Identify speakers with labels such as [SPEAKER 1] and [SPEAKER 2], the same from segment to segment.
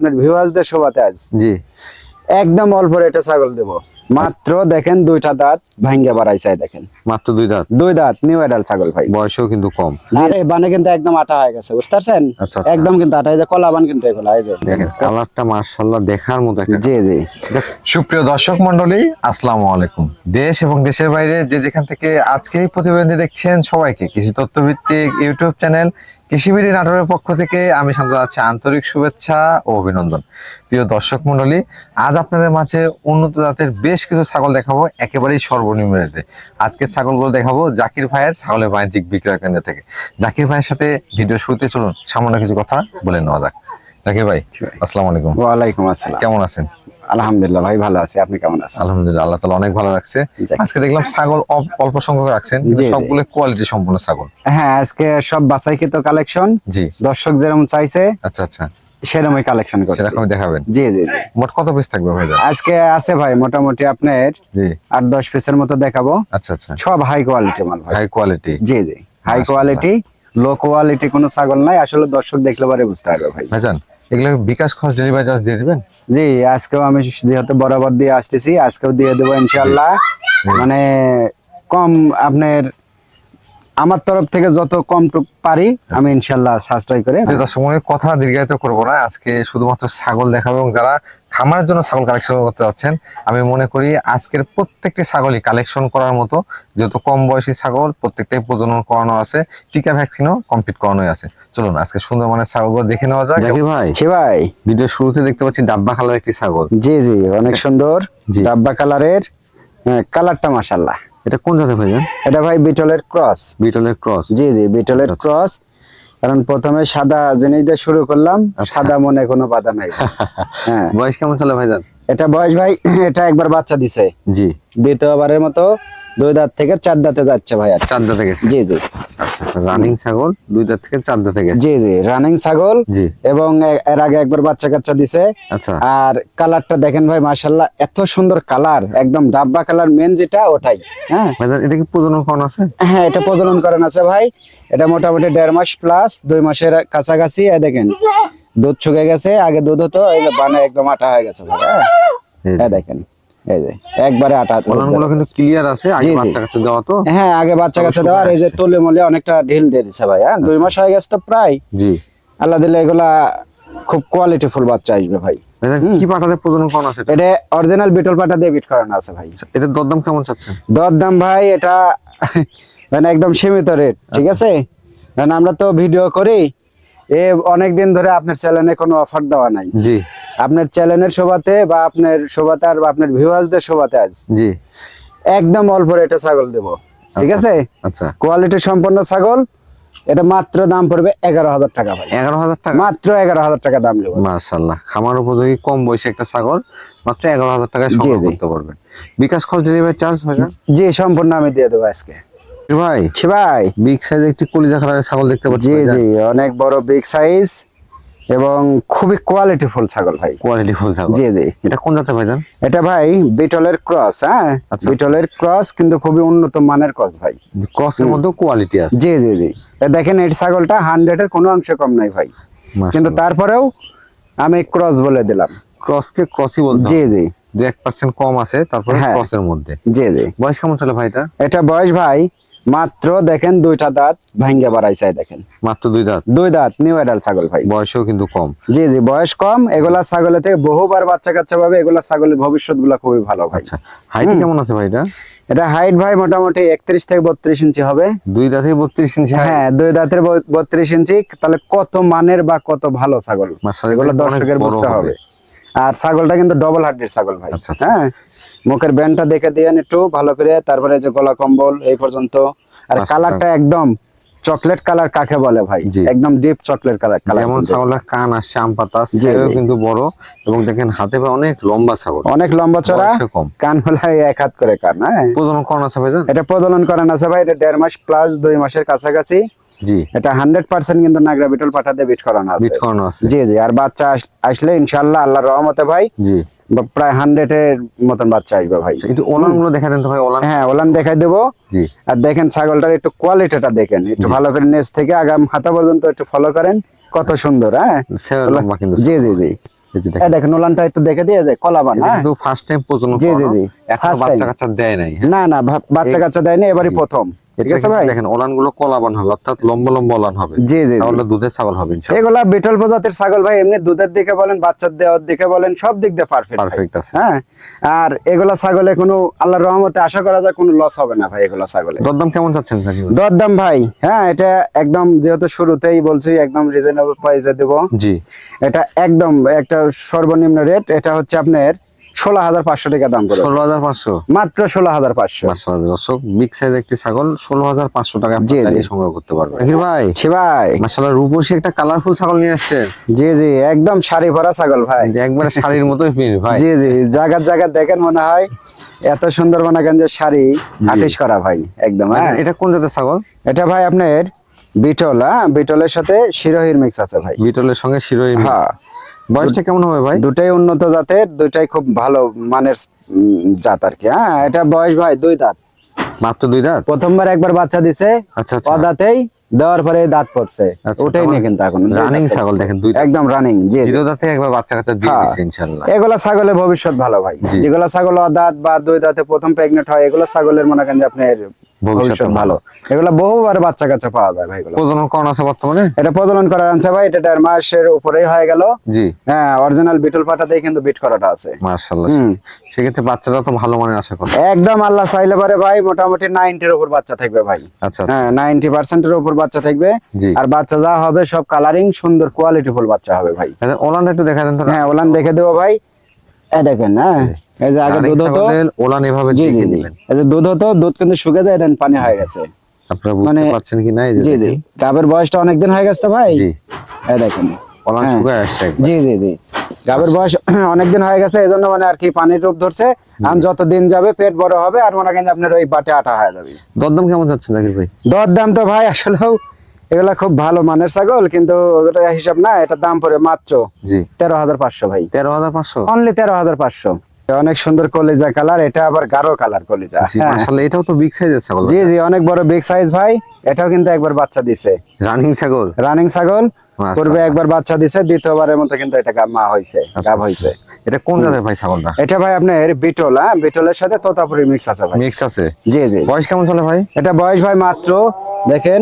[SPEAKER 1] আপনার ভিউয়ার্সদের শোভাতে আজ।
[SPEAKER 2] জি।
[SPEAKER 1] একদম অল্প রেটে ছাগল দেব। মাত্র দেখেন দুইটা দাঁত ভাঙ্গে বাড়াইছে দেখেন।
[SPEAKER 2] মাত্র দুই দাঁত?
[SPEAKER 1] দুই দাঁত নিউ এডাল ছাগল ভাই।
[SPEAKER 2] বয়সও কিন্তু কম।
[SPEAKER 1] জি। বানে কিন্তু একদম আটা হয়ে গেছে বুঝতে পারছেন
[SPEAKER 2] আচ্ছা, আচ্ছা।
[SPEAKER 1] একদম কিন্তু আটা এই যে কলা বান কিন্তু এগুলো এই যে।
[SPEAKER 2] দেখেন কালারটা মার্শাল্লাহ দেখার মতো একটা
[SPEAKER 1] জি জি।
[SPEAKER 2] সুপ্রিয় দর্শক মন্ডলী আসসালামু আলাইকুম। দেশ এবং দেশের বাইরে যে যেখান থেকে আজকে এই প্রতিবেদনটি দেখছেন সবাইকে কৃষি তথ্যভিত্তিক ইউটিউব চ্যানেল কৃষিবিড়ি নাটোরের পক্ষ থেকে আমি শান্ত আছি আন্তরিক শুভেচ্ছা ও অভিনন্দন। প্রিয় দর্শক মন্ডলী আজ আপনাদের মাঝে উন্নত জাতের বেশ কিছু ছাগল দেখাবো একেবারেই সর্বনিম্ন রেটে। আজকে ছাগলগুলো দেখাবো জাকির ভাইয়ের ছাগলের বাণিজ্যিক বিক্রয় কেন্দ্র থেকে। জাকির ভাইয়ের সাথে ভিডিও শুরুতে চলুন সামান্য কিছু কথা বলে নেওয়া যাক। জাকির ভাই। আসসালামু আলাইকুম।
[SPEAKER 1] ওয়ালাইকুম আসসালাম।
[SPEAKER 2] কেমন আছেন?
[SPEAKER 1] আলহামদুলিল্লাহ ভাই ভালো আছি। আপনি কেমন আছেন?
[SPEAKER 2] আলহামদুলিল্লাহ আল্লাহ তালা অনেক ভালো রাখছে। আজকে দেখলাম ছাগল অল্প সংখ্যক রাখছেন কিন্তু। সবগুলো কোয়ালিটি সম্পূর্ণ ছাগল।
[SPEAKER 1] হ্যাঁ আজকে সব বাছাইকৃত কালেকশন
[SPEAKER 2] জি।
[SPEAKER 1] দর্শক যেরকম চাইছে
[SPEAKER 2] আচ্ছা আচ্ছা।
[SPEAKER 1] সেরকমই কালেকশন করছে।
[SPEAKER 2] সেরকম দেখাবেন।
[SPEAKER 1] জি জি
[SPEAKER 2] মোট কত পিস থাকবে ভাই
[SPEAKER 1] আজকে আছে ভাই মোটামুটি আপনার
[SPEAKER 2] জি।
[SPEAKER 1] আট দশ পিসের মতো দেখাবো।
[SPEAKER 2] আচ্ছা আচ্ছা।
[SPEAKER 1] সব হাই কোয়ালিটি মাল ভাই।
[SPEAKER 2] হাই কোয়ালিটি
[SPEAKER 1] জি জি। হাই কোয়ালিটি লো কোয়ালিটি কোনো ছাগল নাই। আসলে দর্শক দেখলে পরে বুঝতে পারবে ভাই।
[SPEAKER 2] ভাইজান এগুলো বিকাশ খরচ ডেলিভারি চার্জ দিয়ে দিবেন?
[SPEAKER 1] জি আজকেও আমি যেহেতু বরাবর দিয়ে আসতেছি আজকেও দিয়ে দেবো ইনশাল্লাহ মানে কম আপনার আমার তরফ থেকে যত কম টুক পারি আমি ইনশাল্লাহ সাশ্রয় করে
[SPEAKER 2] দর্শক মনে কথা দীর্ঘায়িত করব না। আজকে শুধুমাত্র ছাগল দেখাবো এবং যারা খামারের জন্য ছাগল কালেকশন করতে যাচ্ছেন আমি মনে করি আজকের প্রত্যেকটি ছাগলই কালেকশন করার মতো যেহেতু কম বয়সী ছাগল প্রত্যেকটাই প্রজনন করানো আছে টিকা ভ্যাকসিনও কমপ্লিট করানোই আছে। চলুন আজকে সুন্দর মানের ছাগলগুলো দেখে নেওয়া যাক। জাকির ভাই।
[SPEAKER 1] জি ভাই।
[SPEAKER 2] ভিডিও শুরুতে দেখতে পাচ্ছি ডাব্বা কালার একটি ছাগল।
[SPEAKER 1] জি জি অনেক সুন্দর।
[SPEAKER 2] জি।
[SPEAKER 1] ডাব্বা কালারের কালারটা মাসাল্লাহ
[SPEAKER 2] এটা কোন জাতের ভাইজান
[SPEAKER 1] এটা ভাই বিটলের ক্রস।
[SPEAKER 2] বিটলের ক্রস।
[SPEAKER 1] জি জি বিটলের
[SPEAKER 2] আচ্ছা, আচ্ছা।
[SPEAKER 1] ক্রস। কারণ প্রথমে সাদা জিনিস দিয়ে শুরু করলাম
[SPEAKER 2] আচ্ছা।
[SPEAKER 1] সাদা মনে কোনো বাধা নাই। হ্যাঁ।
[SPEAKER 2] বয়স কেমন চলে ভাইজান
[SPEAKER 1] এটা বয়স ভাই এটা একবার বাচ্চা দিছে।
[SPEAKER 2] জি।
[SPEAKER 1] দ্বিতীয়বারের মতো দুই দাঁত থেকে চার দাঁতে যাচ্ছে ভাই আর
[SPEAKER 2] চার দাঁতে গেছে?
[SPEAKER 1] জি জি।
[SPEAKER 2] রানিং ছাগল দুই দাঁত থেকে চার দাঁতে গেছে।
[SPEAKER 1] জি জি রানিং ছাগল
[SPEAKER 2] জি।
[SPEAKER 1] এবং এর আগে একবার বাচ্চা কাচ্চা দিছে।
[SPEAKER 2] আচ্ছা।
[SPEAKER 1] আর কালারটা দেখেন ভাই মাশাল্লাহ এত সুন্দর কালার একদম ডাব্বা কালার মেন যেটা ওটাই হ্যাঁ?
[SPEAKER 2] এটা কি প্রজনন করানো আছে?
[SPEAKER 1] হ্যাঁ এটা প্রজনন করেন আছে ভাই। এটা মোটামুটি দেড় মাস প্লাস দুই মাসের কাছাকাছি দেখেন দুধ শুকে গেছে আগে দুধ হতো এই যে বানে একদম আটা হয়ে গেছে ভাই হ্যাঁ? দেখেন। এই যে একবারে আটা
[SPEAKER 2] কিন্তু ক্লিয়ার আছে আগে
[SPEAKER 1] জি, জি।
[SPEAKER 2] বাচ্চা কাচ্চা দেওয়া তো।
[SPEAKER 1] হ্যাঁ আগে বাচ্চা দেওয়া আর এই যে
[SPEAKER 2] আসছে।
[SPEAKER 1] তুলে মলে অনেকটা ঢিল দিয়ে দিছে ভাই হ্যাঁ? দুই মাস হয়ে গেছে তো প্রায়।
[SPEAKER 2] জি।
[SPEAKER 1] আল্লাহ দিলে এগুলা খুব বাচ্চা আসবে ভাই।
[SPEAKER 2] কি পাঠাতে প্রজনন করানো আছে এটা?
[SPEAKER 1] অরিজিনাল বিটল পাটা দিয়ে বিট করানো আছে ভাই।
[SPEAKER 2] এটার দরদাম কেমন চাচ্ছেন?
[SPEAKER 1] দর দাম ভাই এটা মানে একদম সীমিত রেট ঠিক
[SPEAKER 2] আচ্ছা।
[SPEAKER 1] আছে? কারণ আমরা তো ভিডিও করি এ অনেক ধরে আপনার চ্যানেলে কোনো অফার দেওয়া নাই।
[SPEAKER 2] জি।
[SPEAKER 1] আপনার চ্যানেলের শোভাতে বা আপনার শোভাতে আর আপনার ভিউয়ার্সদের শোভাতে আজ
[SPEAKER 2] জি।
[SPEAKER 1] একদম অল্প রেটে ছাগল দেব। ঠিক আছে?
[SPEAKER 2] আচ্ছা।
[SPEAKER 1] কোয়ালিটি সম্পন্ন ছাগল এটা মাত্র দাম পড়বে এগারো হাজার টাকা ভাই।
[SPEAKER 2] এগারো হাজার টাকা?
[SPEAKER 1] মাত্র এগারো হাজার টাকা দাম নেব।
[SPEAKER 2] মাশাল্লাহ খামার উপযোগী কম বয়সী একটা ছাগল মাত্র এগারো হাজার টাকায় সংগ্রহ। করতে পারবেন। বিকাশ খরচ ডেলিভারি চার্জ ভাইজান
[SPEAKER 1] জি সম্পূর্ণ আমি দিয়ে দেবো আজকে।
[SPEAKER 2] ভাই?
[SPEAKER 1] ছি ভাই।
[SPEAKER 2] বিগ সাইজ একটি কলিজা কালারের ছাগল দেখতে পাচ্ছি
[SPEAKER 1] জি জি অনেক বড় বিগ সাইজ এবং খুবই কোয়ালিটি ফুল ছাগল ভাই।
[SPEAKER 2] কোয়ালিটি ফুল ছাগল।
[SPEAKER 1] জি জি।
[SPEAKER 2] এটা কোন জাতের ভাইজান
[SPEAKER 1] এটা ভাই বিটলের ক্রস হ্যাঁ?
[SPEAKER 2] আচ্ছা।
[SPEAKER 1] বিটলের ক্রস কিন্তু খুবই উন্নত মানের ক্রস ভাই।
[SPEAKER 2] ক্রসের মধ্যে কোয়ালিটি আছে।
[SPEAKER 1] জি জি জি। দেখেন এই ছাগলটা হান্ড্রেড এর কোনো অংশে কম নাই ভাই। কিন্তু তারপরেও আমি ক্রস বলে দিলাম।
[SPEAKER 2] ক্রসকে ক্রসই বলতে
[SPEAKER 1] জি জি।
[SPEAKER 2] দু এক পার্সেন্ট কম আছে তারপরে
[SPEAKER 1] হ্যাঁ।
[SPEAKER 2] ক্রসের মধ্যে।
[SPEAKER 1] জি জি।
[SPEAKER 2] বয়স কেমন চলে ভাইটা
[SPEAKER 1] এটা বয়স ভাই মাত্র দেখেন দুইটা দাঁত ভাঙ্গে বাড়াইছে দেখেন।
[SPEAKER 2] মাত্র দুই দাঁত?
[SPEAKER 1] দুই দাঁত নিউ এডাল ছাগল ভাই।
[SPEAKER 2] বয়সও কিন্তু কম।
[SPEAKER 1] জি জি বয়স কম। এগুলা ছাগলের থেকে বহুবার বাচ্চা কাচ্চা পাবে এগুলা ছাগলের ভবিষ্যৎ গুলা খুবই ভালো ভাই।
[SPEAKER 2] আচ্ছা হাইট কেমন আছে ভাইটা
[SPEAKER 1] এটা? হাইট ভাই মোটামুটি একত্রিশ থেকে বত্রিশ ইঞ্চি হবে।
[SPEAKER 2] দুই দাঁতে বত্রিশ ইঞ্চি
[SPEAKER 1] হ্যাঁ দুই দাঁতের বত্রিশ ইঞ্চি। তাহলে কত মানের বা কত ভালো ছাগল? এগুলো দর্শকের বুঝতে
[SPEAKER 2] হবে।
[SPEAKER 1] আর ছাগলটা কিন্তু ডবল হাড্ডির ছাগল ভাই।
[SPEAKER 2] আচ্ছা, আচ্ছা।
[SPEAKER 1] হ্যাঁ। মুখের ব্যান্ডটা দেখে দিয়েন একটু ভালো করে। তারপরে যে গলা কম্বল এই পর্যন্ত। আর কালারটা একদম চকলেট কালার কাকে বলে ভাই? একদম ডিপ চকলেট কালার কালার
[SPEAKER 2] যেমন ছাগলের কান আসছে আম পাতা সেও কিন্তু বড়। এবং দেখেন হাতে পায়ে অনেক লম্বা ছাগল।
[SPEAKER 1] অনেক লম্বা চড়া। কান হলাই এক হাত করে কান হ্যাঁ?
[SPEAKER 2] প্রজনন করানো আছে ভাইজান
[SPEAKER 1] এটা প্রজনন করেন আছে ভাই এটা দেড় মাস প্লাস দুই মাসের কাছাকাছি।
[SPEAKER 2] জি।
[SPEAKER 1] এটা হান্ড্রেড পার্সেন্ট কিন্তু নাগরা বিটল পাঠাতে বিট করানো আছে।
[SPEAKER 2] বিট করানো আছে।
[SPEAKER 1] জি জি। আর বাচ্চা আসলে ইনশাল্লাহ আল্লাহর রহমতে ভাই
[SPEAKER 2] জি।
[SPEAKER 1] প্রায় হান্ড্রেড এর মতন বাচ্চা আসবে ভাই।
[SPEAKER 2] একটু ওলানগুলো দেখা দেন তো ভাই ওলান
[SPEAKER 1] হ্যাঁ ওলান দেখাই দেবো।
[SPEAKER 2] জি।
[SPEAKER 1] আর দেখেন ছাগলটার একটু কোয়ালিটিটা দেখেন একটু ভালো করে নেচ থেকে আগাম হাতা পর্যন্ত একটু ফলো করেন কত সুন্দর হ্যাঁ?
[SPEAKER 2] কিন্তু
[SPEAKER 1] জি জি জি।
[SPEAKER 2] দেখেন।
[SPEAKER 1] ওলানটা একটু দেখে দিয়ে যায় কলাবান হ্যাঁ?
[SPEAKER 2] কিন্তু ফার্স্ট টাইম প্রজনন
[SPEAKER 1] জি, জি, জি।
[SPEAKER 2] বাচ্চা কাচ্চা দেয় নাই হ্যাঁ?
[SPEAKER 1] না না বাচ্চা কাচ্চা দেয়নি এবারই প্রথম। ঠিক আছে ভাই?
[SPEAKER 2] দেখেন ওলানগুলো কলাবান হবে অর্থাৎ লম্বা লম্বা ওলান হবে।
[SPEAKER 1] জি জি।
[SPEAKER 2] ছাগলটা দুধের ছাগল হবে
[SPEAKER 1] এগুলা বিটল প্রজাতির ছাগল ভাই এমনি দুধের দিকে বলেন বাচ্চার দেওয়ার দিকে বলেন সব দিক দিয়ে পারফেক্ট
[SPEAKER 2] পারফেক্ট আছে।
[SPEAKER 1] হ্যাঁ? আর এগুলা ছাগলে কোনো আল্লাহর রহমতে আশা করা যায় কোনো লস হবে না ভাই এগুলা ছাগলে।
[SPEAKER 2] দরদাম কেমন চাচ্ছেন
[SPEAKER 1] দরদাম ভাই হ্যাঁ এটা একদম যেহেতু শুরুতেই বলছি একদম রিজনেবল প্রাইসে দেবো।
[SPEAKER 2] জি।
[SPEAKER 1] এটা একদম একটা সর্বনিম্ন রেট এটা হচ্ছে আপনার ষোলো হাজার পাঁচশো টাকা দাম করে।
[SPEAKER 2] ষোলো হাজার পাঁচশো?
[SPEAKER 1] মাত্র ষোলো হাজার পাঁচশো।
[SPEAKER 2] দর্শক বিগ সাইজ একটি ছাগল ষোলো হাজার পাঁচশো টাকা
[SPEAKER 1] জি,
[SPEAKER 2] চাইলে
[SPEAKER 1] জি।
[SPEAKER 2] সংগ্রহ করতে পারবেন ভাই
[SPEAKER 1] ছি ভাই।
[SPEAKER 2] মাসাল্লাহ রূপসী একটা কালারফুল ছাগল নিয়ে আসছেন
[SPEAKER 1] জি জি একদম শাড়ি ভরা ছাগল ভাই।
[SPEAKER 2] একবারে শাড়ির মতোই ফিল ভাই।
[SPEAKER 1] জি জি জায়গার জায়গা দেখেন মনে হয় এত সুন্দর বানাগঞ্জের শাড়ি আটিশ করা ভাই একদম হ্যাঁ।
[SPEAKER 2] এটা কোন জাতের ছাগল?
[SPEAKER 1] এটা ভাই আপনার বিটল হ্যাঁ বিটলের সাথে শিরোহির মিক্স আছে ভাই।
[SPEAKER 2] বিটলের সঙ্গে শিরোই
[SPEAKER 1] হ্যাঁ।
[SPEAKER 2] বয়সটা কেমন হবে ভাই?
[SPEAKER 1] দুটাই উন্নত জাতের দুটাই খুব ভালো মানের জাত আর কি। হ্যাঁ এটা বয়স ভাই দুই দাঁত।
[SPEAKER 2] মাত্র দুই দাঁত?
[SPEAKER 1] প্রথমবার একবার বাচ্চা দিছে
[SPEAKER 2] আচ্ছা আচ্ছা।
[SPEAKER 1] অদাতেই দেওয়ার পরে দাঁত পড়ছে।
[SPEAKER 2] আচ্ছা,
[SPEAKER 1] ওটাই
[SPEAKER 2] তার
[SPEAKER 1] নিয়ে কিন্তু এখন
[SPEAKER 2] রানিং ছাগল দেখেন, দুই
[SPEAKER 1] একদম রানিং জি।
[SPEAKER 2] জিরো দাঁতে একবার বাচ্চা কাচ্চা দিয়ে
[SPEAKER 1] হ্যাঁ।
[SPEAKER 2] দিচ্ছে ইনশাল্লাহ
[SPEAKER 1] এগুলা ছাগলের ভবিষ্যৎ ভালো ভাই। যেগুলা ছাগল অদাঁত বা দুই দাঁতে প্রথম প্রেগনেন্ট হয় এগুলা ছাগলের মনে করেন যে আপনার ভবিষ্যৎ ভালো। এগুলা বহুবার বাচ্চা কাচ্চা পাওয়া যায় ভাই
[SPEAKER 2] প্রজনন কখন আছে বর্তমানে?
[SPEAKER 1] এটা প্রজনন করার আনছে ভাই এটা দেড় মাসের উপরেই হয়ে গেল।
[SPEAKER 2] জি।
[SPEAKER 1] হ্যাঁ অরিজিনাল বিটল পাটাতেই কিন্তু বিট করাটা আছে।
[SPEAKER 2] মার্শাল্লাহ সেক্ষেত্রে বাচ্চাটা তো ভালো মানের আশা করি।
[SPEAKER 1] একদম আল্লাহ চাইলে পারে ভাই মোটামুটি নাইনটির উপর বাচ্চা থাকবে ভাই।
[SPEAKER 2] আচ্ছা আচ্ছা।
[SPEAKER 1] হ্যাঁ নাইনটি পার্সেন্টের উপর বাচ্চা থাকবে। আর বাচ্চা যা হবে সব কালারিং সুন্দর কোয়ালিটি ফুল বাচ্চা হবে ভাই।
[SPEAKER 2] আচ্ছা, ওলানটা একটু দেখা দেন তো
[SPEAKER 1] হ্যাঁ ওলান দেখে দেবো ভাই। এই দেখেন হ্যাঁ? এই যে আগে দুধ হতো।
[SPEAKER 2] ওলান এভাবে দেখে দিবেন
[SPEAKER 1] এই যে দুধ হতো দুধ কিন্তু যায় দেন পানি হয়ে গেছে।
[SPEAKER 2] আপনারা বুঝতে
[SPEAKER 1] মানে-
[SPEAKER 2] পারছেন কি না এই যে
[SPEAKER 1] জি জি। গাবের বয়সটা অনেকদিন হয়ে গেছে তো ভাই?
[SPEAKER 2] জি।
[SPEAKER 1] এই দেখেন।
[SPEAKER 2] ওলান
[SPEAKER 1] হ্যাঁ।
[SPEAKER 2] আসছে
[SPEAKER 1] জি জি জি। গাবের বয়স অনেকদিন হয়ে গেছে এই জন্য মানে আর কি পানির রূপ ধরছে। আর যত দিন যাবে পেট বড় হবে আর মনে করেন আপনার ওই বাটে আটা হয়ে যাবে।
[SPEAKER 2] দরদাম কেমন যাচ্ছে জাকির ভাই?
[SPEAKER 1] দর দাম তো ভাই আসলেও এগুলা খুব ভালো মানের ছাগল কিন্তু ওটা হিসাব না এটা দাম পড়ে মাত্র
[SPEAKER 2] জি।
[SPEAKER 1] তেরো হাজার পাঁচশো ভাই।
[SPEAKER 2] তেরো হাজার পাঁচশো?
[SPEAKER 1] অনলি তেরো হাজার পাঁচশো। অনেক সুন্দর কলিজা কালার এটা আবার গাঢ় কালার কলিজা। হ্যাঁ।
[SPEAKER 2] এটাও তো বিগ সাইজের ছাগল
[SPEAKER 1] জি জি অনেক বড় বিগ সাইজ ভাই এটাও কিন্তু একবার বাচ্চা দিছে।
[SPEAKER 2] রানিং ছাগল?
[SPEAKER 1] রানিং ছাগল। পূর্বে একবার বাচ্চা দিছে দ্বিতীয়বারের মতো কিন্তু এটা মা হয়েছে
[SPEAKER 2] আচ্ছা,
[SPEAKER 1] গাব হয়েছে
[SPEAKER 2] এটা কোন জাতের ভাই ছাগলটা?
[SPEAKER 1] এটা ভাই আপনার বিটল হ্যাঁ? বিটলের সাথে তোতাপুরি মিক্স আছে ভাই।
[SPEAKER 2] মিক্স আছে?
[SPEAKER 1] জি জি।
[SPEAKER 2] বয়স কেমন চলে ভাই?
[SPEAKER 1] এটা বয়স ভাই মাত্র দেখেন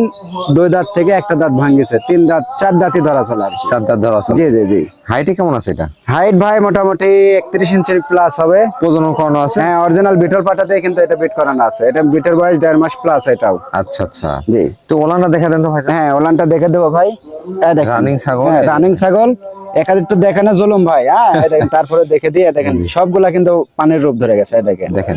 [SPEAKER 1] দুই দাঁত থেকে একটা দাঁত ভাঙ্গিছে তিন দাঁত চার দাঁতই ধরা চলে আর
[SPEAKER 2] চার দাঁত ধরা আছে
[SPEAKER 1] জি জি জি।
[SPEAKER 2] হাইটে কেমন আছে এটা?
[SPEAKER 1] হাইট ভাই মোটামুটি একত্রিশ ইঞ্চির প্লাস হবে।
[SPEAKER 2] প্রজনন করানো আছে?
[SPEAKER 1] হ্যাঁ অরিজিনাল বিটল পাটাতে কিন্তু এটা বিট করানো আছে। এটা বিটের বয়স দেড় মাস প্লাস এটাও।
[SPEAKER 2] আচ্ছা আচ্ছা।
[SPEAKER 1] জি।
[SPEAKER 2] তো ওলানটা দেখা দেন তো ভাই।
[SPEAKER 1] হ্যাঁ ওলানটা দেখে দেবো ভাই।
[SPEAKER 2] Running ছাগল,
[SPEAKER 1] রানিং ছাগল। একাধিক তো দেখে না জুলুম ভাই হ্যাঁ? এই দেখেন তারপরে দেখে দিয়ে দেখেন। সবগুলা কিন্তু পানির রূপ ধরে গেছে এই দেখেন।
[SPEAKER 2] দেখেন।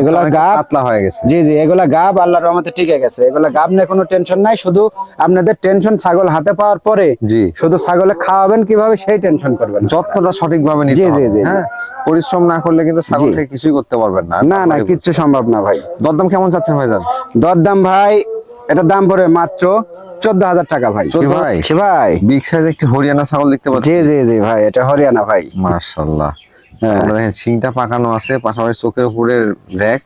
[SPEAKER 1] এগুলা গাব
[SPEAKER 2] পাতলা হয়ে গেছে।
[SPEAKER 1] জি জি এগুলা গাব আল্লাহর রহমতে টিকে গেছে। এগুলা গাব নিয়ে কোনো টেনশন নাই শুধু আপনাদের টেনশন ছাগল হাতে পাওয়ার পরে
[SPEAKER 2] জি।
[SPEAKER 1] শুধু ছাগলে খাওয়াবেন কীভাবে সেই টেনশন করবেন
[SPEAKER 2] যত্নটা সঠিকভাবে নিতে
[SPEAKER 1] জি, জি।
[SPEAKER 2] হ্যাঁ? পরিশ্রম না করলে কিন্তু ছাগল থেকে কিছুই করতে পারবেন না।
[SPEAKER 1] না না কিচ্ছু সম্ভব না ভাই।
[SPEAKER 2] দরদাম কেমন চাচ্ছেন ভাইজান?
[SPEAKER 1] দরদাম ভাই এটা দাম পড়ে মাত্র চোদ্দ হাজার টাকা ভাই।
[SPEAKER 2] ভাই?
[SPEAKER 1] ভাই।
[SPEAKER 2] বিগ সাইজ একটি হরিয়ানা ছাগল দেখতে পাচ্ছি।
[SPEAKER 1] জি জি জি ভাই এটা হরিয়ানা ভাই।
[SPEAKER 2] মাশাআল্লাহ।
[SPEAKER 1] হ্যাঁ।
[SPEAKER 2] ছাগলটা দেখেন শিংটা পাকানো আছে পাশাপাশি চোখের উপরের র্যাক।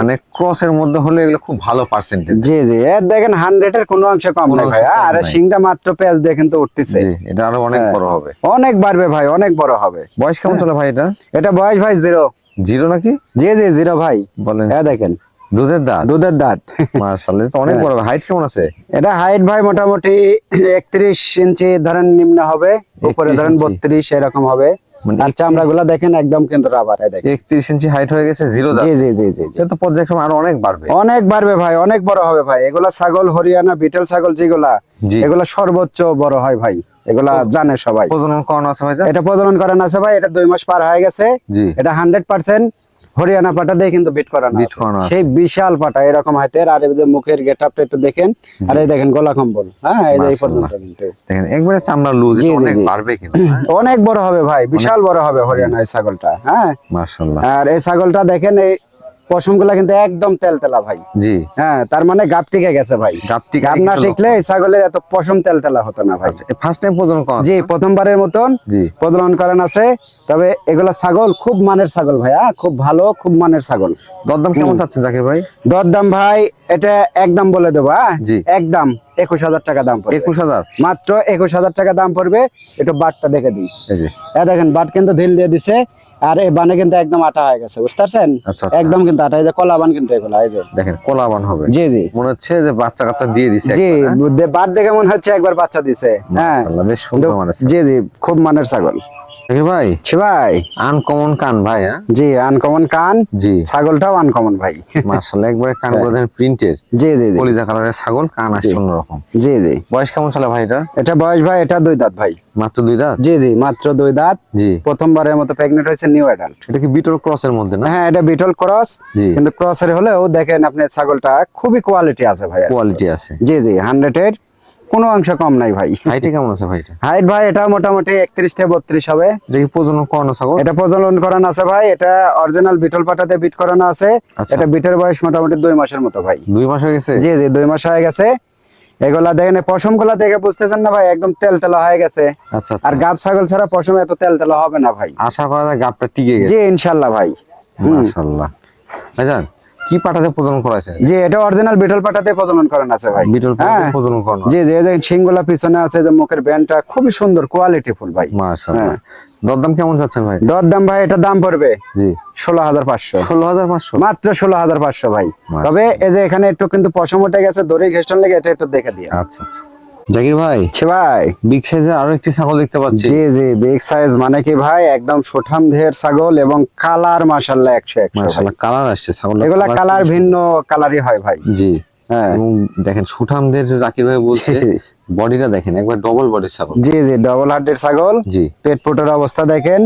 [SPEAKER 2] মানে ক্রসের মধ্যে হলে এগুলো খুব ভালো পার্সেন্টেজ
[SPEAKER 1] জি জি। এর দেখেন হান্ড্রেডের কোনো অংশ কম
[SPEAKER 2] অংশ
[SPEAKER 1] ভাই। আর সিংটা মাত্র পেঁয়াজ দিয়ে কিন্তু উঠতেছে।
[SPEAKER 2] জি এটা আরও অনেক
[SPEAKER 1] হ্যাঁ।
[SPEAKER 2] বড় হবে।
[SPEAKER 1] অনেক বাড়বে ভাই অনেক বড় হবে।
[SPEAKER 2] বয়স কেমন চলে ভাই এটা?
[SPEAKER 1] এটা বয়স ভাই জিরো
[SPEAKER 2] জিরো নাকি?
[SPEAKER 1] জি জি জিরো ভাই।
[SPEAKER 2] বলেন।
[SPEAKER 1] হ্যাঁ দেখেন।
[SPEAKER 2] দুধের দাঁত?
[SPEAKER 1] দুধের দাঁত।
[SPEAKER 2] মাশাআল্লাহ তো অনেক বড়। হাইট কেমন আছে?
[SPEAKER 1] এটা হাইট ভাই মোটামুটি একত্রিশ ইঞ্চি ধরেন নিম্ন হবে। উপরে ধরেন
[SPEAKER 2] ইঞ্চি।
[SPEAKER 1] বত্রিশ এরকম হবে। আর চামড়া গুলা দেখেন একদম কিন্তু রাবার
[SPEAKER 2] একত্রিশ ইঞ্চি হাইট হয়ে গেছে জিরো
[SPEAKER 1] জি জি জি জি জি।
[SPEAKER 2] তো পর্যায়ক্রমে আরও অনেক বাড়বে।
[SPEAKER 1] অনেক বাড়বে ভাই অনেক বড় হবে ভাই। এগুলা ছাগল হরিয়ানা বিটেল ছাগল যেগুলা এগুলা সর্বোচ্চ বড় হয় ভাই। এগুলা জানে সবাই।
[SPEAKER 2] প্রজনন করানো আছে
[SPEAKER 1] এটা প্রজনন করান আছে ভাই এটা দুই মাস পার হয়ে গেছে। এটা হান্ড্রেড পার্সেন্ট হরিয়ানা পাটা দিয়ে কিন্তু বিট করানো। সেই বিশাল পাটা এরকম হাতের আর এই যে মুখের গেট আপটা একটু দেখেন আর এই দেখেন গলা কম্বল। হ্যাঁ এই যে এই পর্যন্ত কিন্তু।
[SPEAKER 2] দেখেন একবারে চামড়া লুজ অনেক বাড়বে কিন্তু হ্যাঁ?
[SPEAKER 1] অনেক বড় হবে ভাই বিশাল বড় হবে হরিয়ানা এই ছাগলটা হ্যাঁ?
[SPEAKER 2] মাশাআল্লাহ।
[SPEAKER 1] আর এই ছাগলটা দেখেন এই পশমগুলা কিন্তু একদম তেলতেলা ভাই।
[SPEAKER 2] জি।
[SPEAKER 1] হ্যাঁ তার মানে গাপ টিকে গেছে ভাই।
[SPEAKER 2] গাপটি
[SPEAKER 1] গাপ না টিকলে এই ছাগলের এত পশম তেলতেলা হতো না ভাই।
[SPEAKER 2] ফার্স্ট টাইম প্রজনন করানো?
[SPEAKER 1] জি প্রথমবারের মতন
[SPEAKER 2] জি।
[SPEAKER 1] প্রজনন করেন আছে। তবে এগুলা ছাগল খুব মানের ছাগল ভাই হ্যাঁ খুব ভালো খুব মানের ছাগল।
[SPEAKER 2] দরদাম কেমন চাচ্ছেন জাকির ভাই?
[SPEAKER 1] দরদাম ভাই এটা একদম বলে দেবো হ্যাঁ।
[SPEAKER 2] জি।
[SPEAKER 1] একদম। একুশ হাজার টাকা দাম পড়বে।
[SPEAKER 2] একুশ হাজার?
[SPEAKER 1] মাত্র একুশ হাজার টাকা দাম পড়বে। একটু বাটটা দেখে দিই। দেখেন বাট কিন্তু ঢিল দিয়ে দিছে। আর এই বানে কিন্তু একদম আটা হয়ে গেছে বুঝতে পারছেন
[SPEAKER 2] আচ্ছা, আচ্ছা।
[SPEAKER 1] একদম কিন্তু আটা যে কলা বান কিন্তু এগুলো এই যে।
[SPEAKER 2] দেখেন কোলাবান হবে।
[SPEAKER 1] জি জি।
[SPEAKER 2] মনে হচ্ছে যে বাচ্চা কাচ্চা দিয়ে দিছে
[SPEAKER 1] জি
[SPEAKER 2] হ্যাঁ?
[SPEAKER 1] বাট দেখে মনে হচ্ছে একবার বাচ্চা দিছে হ্যাঁ।
[SPEAKER 2] বেশ সুন্দর মানে
[SPEAKER 1] জি জি খুব মানের ছাগল।
[SPEAKER 2] জাকির ভাই?
[SPEAKER 1] ছি ভাই।
[SPEAKER 2] আনকমন কান ভাই হ্যাঁ?
[SPEAKER 1] জি আনকমন কান।
[SPEAKER 2] জি।
[SPEAKER 1] ছাগলটাও আনকমন ভাই।
[SPEAKER 2] মাশাআল্লাহ একবারে কানগুলো দেখেন প্রিন্টের
[SPEAKER 1] জি জি জি।
[SPEAKER 2] কলিজা কালারের ছাগল কান আসছে অন্যরকম।
[SPEAKER 1] জি জি।
[SPEAKER 2] বয়স কেমন চলে ভাই এটা?
[SPEAKER 1] এটা বয়স ভাই এটা দুই দাঁত ভাই।
[SPEAKER 2] মাত্র দুই দাঁত?
[SPEAKER 1] জি জি মাত্র দুই দাঁত।
[SPEAKER 2] জি।
[SPEAKER 1] প্রথমবারের মতো প্রেগনেন্ট হয়েছে নিউ অ্যাডাল্ট
[SPEAKER 2] এটা কি বিটল ক্রসের মধ্যে না?
[SPEAKER 1] হ্যাঁ এটা বিটল ক্রস
[SPEAKER 2] জি।
[SPEAKER 1] কিন্তু ক্রসের হলেও দেখেন আপনি ছাগলটা খুবই কোয়ালিটি আছে ভাই।
[SPEAKER 2] কোয়ালিটি আছে।
[SPEAKER 1] জি জি হান্ড্রেড এর। কোনো অংশ কম নাই ভাই।
[SPEAKER 2] হাইটে কেমন আছে ভাই
[SPEAKER 1] হাইট ভাই এটা মোটামুটি একত্রিশ থেকে বত্রিশ হবে।
[SPEAKER 2] কি প্রজনন করানো ছাগল?
[SPEAKER 1] এটা প্রজনন করানো আছে ভাই। এটা অরিজিনাল বিটল পাটাতে বিট করানো আছে।
[SPEAKER 2] আচ্ছা।
[SPEAKER 1] এটা বিটের বয়স মোটামুটি দুই মাসের মতো ভাই।
[SPEAKER 2] দুই মাস হয়ে গেছে?
[SPEAKER 1] জি জি দুই মাস হয়ে গেছে। এগুলা দেখেন পশমগুলা দেখে বুঝতেছেন না ভাই? একদম তেল তেলা হয়ে গেছে।
[SPEAKER 2] আচ্ছা
[SPEAKER 1] আর গাব ছাগল ছাড়া পশম এত তেল তেলা হবে না ভাই।
[SPEAKER 2] আশা করা যায় গাপটা টিকে গেছে।
[SPEAKER 1] জি ইনশাল্লাহ ভাই। হুম।
[SPEAKER 2] মাশাআল্লাহ ভাইজান কি পাটাতে প্রজনন
[SPEAKER 1] যে এটা অরিজিনাল বিটল পাটাতে প্রজনন করানো আছে ভাই।
[SPEAKER 2] বিটল পাটাতে
[SPEAKER 1] হ্যাঁ।
[SPEAKER 2] প্রজনন করানো
[SPEAKER 1] জি জি দেখেন শিংগুলা পিছনে আছে যে মুখের ব্যান্ডটা খুবই সুন্দর কোয়ালিটি ফুল ভাই।
[SPEAKER 2] মাশাআল্লাহ।
[SPEAKER 1] হ্যাঁ।
[SPEAKER 2] দরদাম কেমন যাচ্ছেন ভাই?
[SPEAKER 1] দরদাম ভাই এটা দাম পড়বে
[SPEAKER 2] জি।
[SPEAKER 1] ষোলো হাজার পাঁচশো।
[SPEAKER 2] ষোলো হাজার পাঁচশো?
[SPEAKER 1] মাত্র ষোলো হাজার পাঁচশো ভাই। তবে এই যে এখানে একটু কিন্তু পশম উঠে গেছে দড়ি ঘেস্টন লেগে এটা একটু দেখে দিয়ে
[SPEAKER 2] আচ্ছা আচ্ছা। জাকির ভাই?
[SPEAKER 1] ছি ভাই।
[SPEAKER 2] বিগ সাইজের আরও একটি ছাগল দেখতে পাচ্ছি।
[SPEAKER 1] জি জি বিগ সাইজ মানে কি ভাই? একদম সুঠাম দেহের ছাগল এবং কালার একশো
[SPEAKER 2] মাশাআল্লাহ কালার আসছে ছাগল
[SPEAKER 1] এগুলা কালার ভিন্ন কালারই হয় ভাই।
[SPEAKER 2] জি।
[SPEAKER 1] হ্যাঁ।
[SPEAKER 2] দেখেন সুঠামদের যে জাকির ভাই বলছে বডিটা দেখেন একবার ডবল বডির ছাগল।
[SPEAKER 1] জি জি ডবল হার্ডের ছাগল।
[SPEAKER 2] জি।
[SPEAKER 1] পেট ফুটের অবস্থা দেখেন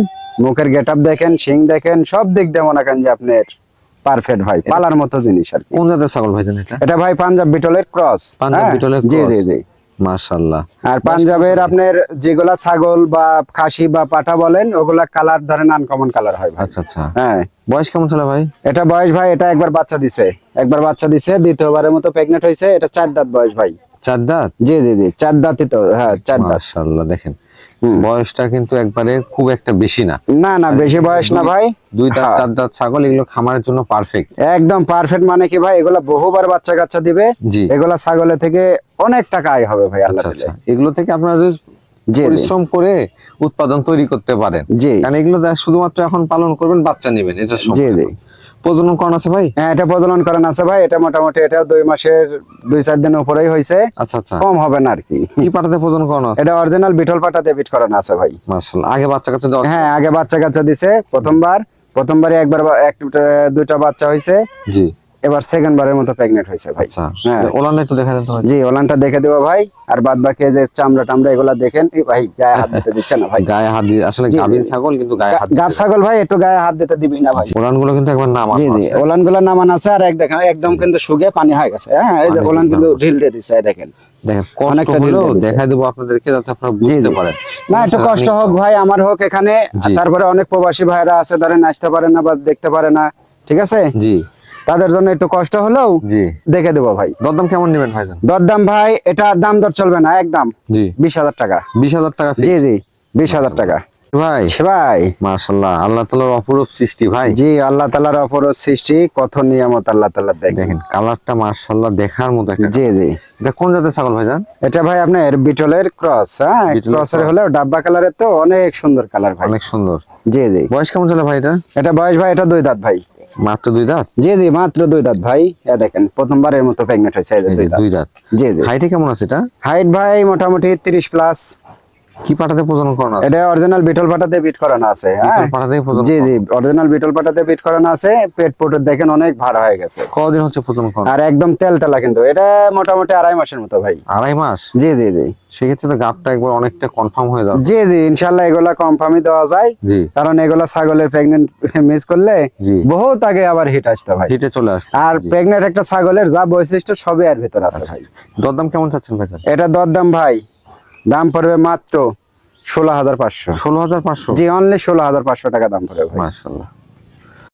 [SPEAKER 1] মুখের গেট দেখেন শিং দেখেন সব দিক দিয়ে মনে করেন যে আপনার পারফেক্ট ভাই পালার মতো জিনিস আর কি।
[SPEAKER 2] কোন জাতের ছাগল ভাইজান এটা?
[SPEAKER 1] এটা ভাই পাঞ্জাব বিটলের ক্রস
[SPEAKER 2] পাঞ্জাব বিটলের
[SPEAKER 1] ক্রস
[SPEAKER 2] জি
[SPEAKER 1] জি জি।
[SPEAKER 2] মাশাআল্লাহ।
[SPEAKER 1] আর পাঞ্জাবের আপনার যেগুলা ছাগল বা খাসি বা পাঠা বলেন ওগুলা কালার ধরেন আনকমন কালার হয়
[SPEAKER 2] আচ্ছা আচ্ছা।
[SPEAKER 1] হ্যাঁ।
[SPEAKER 2] বয়স কেমন ছিল ভাই?
[SPEAKER 1] এটা বয়স ভাই এটা একবার বাচ্চা দিছে। একবার বাচ্চা দিছে দ্বিতীয়বারের মতো প্রেগনেন্ট হয়েছে এটা চার দাঁত বয়স ভাই।
[SPEAKER 2] চার দাঁত?
[SPEAKER 1] জি জি জি চার দাঁতই তো হ্যাঁ চার দাঁত।
[SPEAKER 2] মাশাল্লাহ দেখেন। বয়সটা কিন্তু একবারে খুব একটা বেশি না।
[SPEAKER 1] না না বেশি বয়স না ভাই।
[SPEAKER 2] দুই দাঁত
[SPEAKER 1] হ্যাঁ।
[SPEAKER 2] চার দাঁত ছাগল এগুলো খামারের জন্য পারফেক্ট
[SPEAKER 1] একদম পারফেক্ট মানে কি ভাই এগুলা বহুবার বাচ্চা কাচ্চা দিবে
[SPEAKER 2] জি।
[SPEAKER 1] এগুলা ছাগলের থেকে অনেক টাকা আয় হবে ভাই আল্লাহ
[SPEAKER 2] আচ্ছা আচ্ছা। এগুলো থেকে আপনারা যদি পরিশ্রম করে উৎপাদন তৈরি করতে পারেন।
[SPEAKER 1] জি।
[SPEAKER 2] কারণ এগুলো শুধুমাত্র এখন পালন করবেন বাচ্চা নেবেন এটা
[SPEAKER 1] জি জি।
[SPEAKER 2] প্রজনন করান আছে ভাই?
[SPEAKER 1] হ্যাঁ এটা প্রজনন করান আছে ভাই। এটা মোটামুটি এটা দুই মাসের দুই চার দিন উপরেই হয়েছে
[SPEAKER 2] আচ্ছা আচ্ছা।
[SPEAKER 1] কম হবে না আর কি।
[SPEAKER 2] কি পাটাতে প্রজনন আছে?
[SPEAKER 1] এটা অরিজিনাল বিটল পাটা ডেবিট করানো আছে ভাই।
[SPEAKER 2] মাশাআল্লাহ। আগে বাচ্চা কাচ্চা
[SPEAKER 1] হ্যাঁ আগে বাচ্চা কাচ্চা দিছে প্রথমবার। প্রথমবারে একবার এক দুইটা বাচ্চা হয়েছে
[SPEAKER 2] জি।
[SPEAKER 1] এবার সেকেন্ড বারের মতো প্রেগনেন্ট হয়েছে ভাই।
[SPEAKER 2] আচ্ছা
[SPEAKER 1] হ্যাঁ।
[SPEAKER 2] ওলানটা একটু দেখা দেন
[SPEAKER 1] জি ওলানটা দেখে দেবো ভাই আর বাদ বাকি যে চামড়া টামড়া এগুলা দেখেন ভাই গায়ে হাত দিতে দিচ্ছে না ভাই।
[SPEAKER 2] গায়ে হাত দিয়ে আসলে গাভীর ছাগল কিন্তু গায়ে হাত
[SPEAKER 1] গাব ছাগল ভাই একটু গায়ে হাত দিতে দিবি না ভাই।
[SPEAKER 2] ওলানগুলো কিন্তু একবার নাম
[SPEAKER 1] জি জি ওলানগুলা নামান আছে আর এক দেখেন একদম কিন্তু শুগে পানি হয়ে গেছে। হ্যাঁ এই যে ওলান কিন্তু ঢিল দিয়ে দিচ্ছে দেখেন।
[SPEAKER 2] দেখেন কষ্ট
[SPEAKER 1] দিছে।
[SPEAKER 2] দেখাই দেবো আপনাদেরকে যাতে আপনারা
[SPEAKER 1] জি,
[SPEAKER 2] বুঝতে
[SPEAKER 1] জি।
[SPEAKER 2] পারেন।
[SPEAKER 1] না একটু কষ্ট হোক ভাই আমার হোক এখানে। তারপরে অনেক প্রবাসী ভাইরা আছে ধরেন আসতে পারে না বা দেখতে পারে না। ঠিক আছে?
[SPEAKER 2] জি।
[SPEAKER 1] তাদের জন্য একটু কষ্ট হলেও
[SPEAKER 2] জি।
[SPEAKER 1] দেখে দেবো ভাই।
[SPEAKER 2] দরদাম কেমন নেবেন ভাইজান?
[SPEAKER 1] দরদাম ভাই এটা দাম দর চলবে না একদম।
[SPEAKER 2] জি।
[SPEAKER 1] বিশ হাজার টাকা।
[SPEAKER 2] বিশ হাজার টাকা
[SPEAKER 1] জি জি বিশ হাজার টাকা।
[SPEAKER 2] ভাই।
[SPEAKER 1] ভাই।
[SPEAKER 2] মাশাল্লাহ আল্লাহ তালার অপরূপ সৃষ্টি ভাই।
[SPEAKER 1] জি আল্লাহ তালার অপর সৃষ্টি কত নিয়ামত আল্লাহ তালা দেখেন
[SPEAKER 2] দেখেন কালারটা দেখার মতো একটা
[SPEAKER 1] জি জি।
[SPEAKER 2] এটা কোন জাতের ছাগল ভাইজান?
[SPEAKER 1] এটা ভাই আপনার বিটলের ক্রস হ্যাঁ? ক্রসের হলেও ডাব্বা কালারের তো অনেক সুন্দর কালার ভাই।
[SPEAKER 2] অনেক সুন্দর।
[SPEAKER 1] জি জি।
[SPEAKER 2] বয়স কেমন চলে ভাই এটা?
[SPEAKER 1] এটা বয়স ভাই এটা দুই দাঁত ভাই।
[SPEAKER 2] মাত্র দুই দাঁত?
[SPEAKER 1] জি জি মাত্র দুই দাঁত ভাই। এ দেখেন প্রথমবারের মতো প্রেগনেন্ট হয়েছে দুই দাঁত। জি জি।
[SPEAKER 2] হাইট কেমন আছে এটা?
[SPEAKER 1] হাইট ভাই মোটামুটি তিরিশ প্লাস
[SPEAKER 2] কি পাটাতে প্রজনন করানো আছে?
[SPEAKER 1] এটা অরিজিনাল বিটল পাটাতে বিট করানো আছে হ্যাঁ?
[SPEAKER 2] বিটল পাটাতেই প্রজনন
[SPEAKER 1] জি জি অরিজিনাল বিটল পাটাতে বিট করানো আছে পেট পুটের দেখেন অনেক ভার হয়ে গেছে।
[SPEAKER 2] কদিন হচ্ছে প্রজনন করানো?
[SPEAKER 1] আর একদম তেল তেলা কিন্তু এটা মোটামুটি আড়াই মাসের মতো ভাই।
[SPEAKER 2] আড়াই মাস?
[SPEAKER 1] জি জি জি।
[SPEAKER 2] সেক্ষেত্রে তো গাপটা একবার অনেকটা কনফার্ম হয়ে যাবে।
[SPEAKER 1] জি জি ইনশাল্লাহ এগুলা কনফার্মই দেওয়া যায়।
[SPEAKER 2] জি।
[SPEAKER 1] কারণ এগুলা ছাগলের প্রেগনেন্ট মিস করলে বহুত আগে আবার হিট আসতে ভাই।
[SPEAKER 2] হিটে চলে আসছে
[SPEAKER 1] আর। প্রেগনেন্ট একটা ছাগলের যা বৈশিষ্ট্য সবই এর ভিতর আছে ভাই।
[SPEAKER 2] দরদাম কেমন চাচ্ছেন ভাই
[SPEAKER 1] এটা দরদাম ভাই দাম পড়বে মাত্র ষোলো হাজার পাঁচশো।
[SPEAKER 2] ষোলো হাজার পাঁচশো?
[SPEAKER 1] জি অনলি ষোলো হাজার পাঁচশো টাকা দাম পড়বে
[SPEAKER 2] মাসাল্লাহ